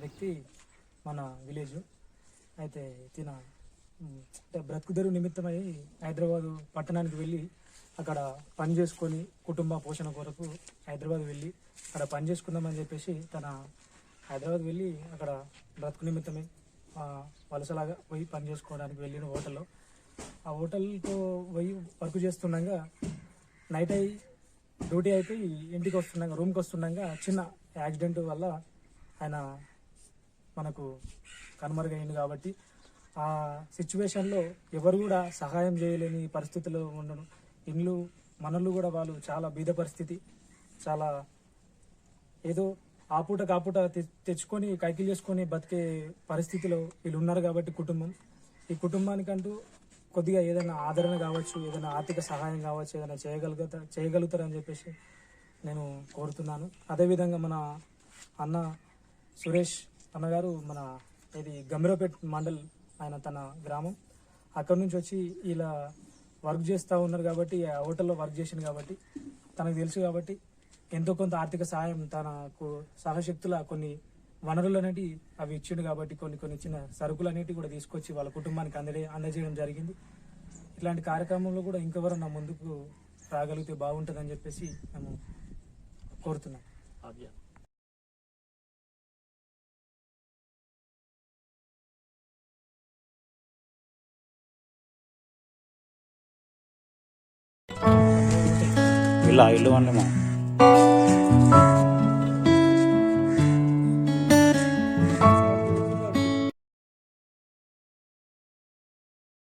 వ్యక్తి మన విలేజ్. అయితే తిన బ్రతుకుదరు నిమిత్తమై హైదరాబాదు పట్టణానికి వెళ్ళి అక్కడ పని చేసుకొని కుటుంబ పోషణ కొరకు హైదరాబాద్ వెళ్ళి అక్కడ పని చేసుకుందామని చెప్పేసి తన హైదరాబాద్ వెళ్ళి అక్కడ బ్రతుకు నిమిత్తమే వలసలాగా పోయి పని చేసుకోవడానికి వెళ్ళిన హోటల్లో. ఆ హోటల్తో పోయి వర్క్ చేస్తుండగా నైట్ అయి డ్యూటీ అయిపోయి ఇంటికి వస్తుండగా రూమ్కి వస్తుండగా చిన్న యాక్సిడెంట్ వల్ల ఆయన మనకు కనుమరుగైంది కాబట్టి ఆ సిచ్యువేషన్లో ఎవరు కూడా సహాయం చేయలేని పరిస్థితిలో ఉండను. ఇండ్లు మనలు కూడా వాళ్ళు చాలా బీద పరిస్థితి. చాలా ఏదో ఆపూట కాపూట తె- తెచ్చుకొని కైకిలు చేసుకొని బతికే పరిస్థితిలో వీళ్ళు ఉన్నారు కాబట్టి కుటుంబం. ఈ కుటుంబానికంటూ కొద్దిగా ఏదైనా ఆదరణ కావచ్చు ఏదైనా ఆర్థిక సహాయం కావచ్చు ఏదైనా చేయగలుగుతా చేయగలుగుతారని చెప్పేసి నేను కోరుతున్నాను. అదేవిధంగా మన అన్న సురేష్ అన్నగారు మన ఇది గంభీరపేట్ మండల్ ఆయన తన గ్రామం. అక్కడి నుంచి వచ్చి ఇలా వర్క్ చేస్తూ ఉన్నారు కాబట్టి ఆ హోటల్లో వర్క్ చేసింది కాబట్టి తనకు తెలుసు కాబట్టి ఎంతో కొంత ఆర్థిక సహాయం తనకు సహశక్తుల కొన్ని వనరులు అనేటివి అవి ఇచ్చిండు కాబట్టి కొన్ని కొన్ని చిన్న సరుకులు అనేటివి కూడా తీసుకొచ్చి వాళ్ళ కుటుంబానికి అందడే అందజేయడం జరిగింది. ఇట్లాంటి కార్యక్రమంలో కూడా ఇంకెవరన్నా ముందుకు రాగలిగితే బాగుంటుందని చెప్పేసి మేము కోరుతున్నాం. లైవ్లో ఉండి మనం